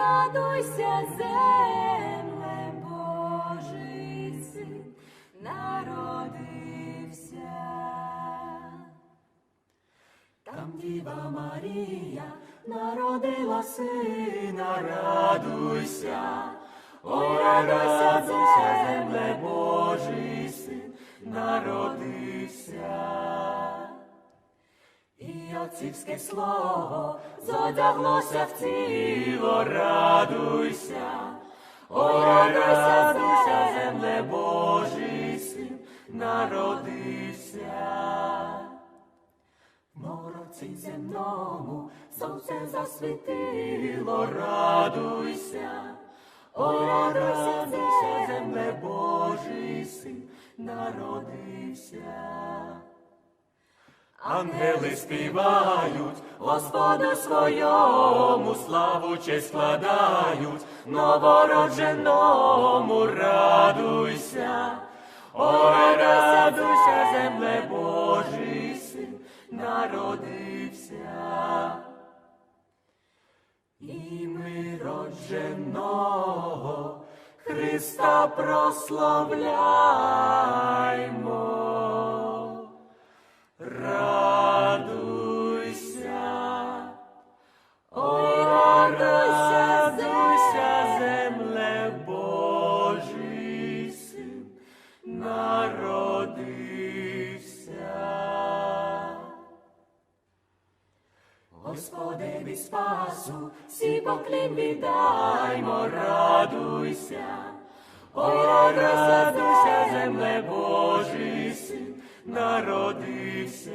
радуйся, земле народився. Там Діва Марія народила сина, радуйся, ой, радуйся, земле Божий син народився. Отцівське слово зодяглося в тіло, радуйся, ой, радуйся, радуйся, земле Божий син народився. Мороці земному сонце засвітило, радуйся, ой, радуйся, радуйся, земле Божий син народився. Ангели співають, Господу своєму славу честь складають, новородженому радуйся, ой, радуйся, земле Божий син народився. І ми родженого Христа прославляймо. Народився. Господеві спасу, всі поклін віддаймо, радуйся, ой, радуйся, земле Божий син народився.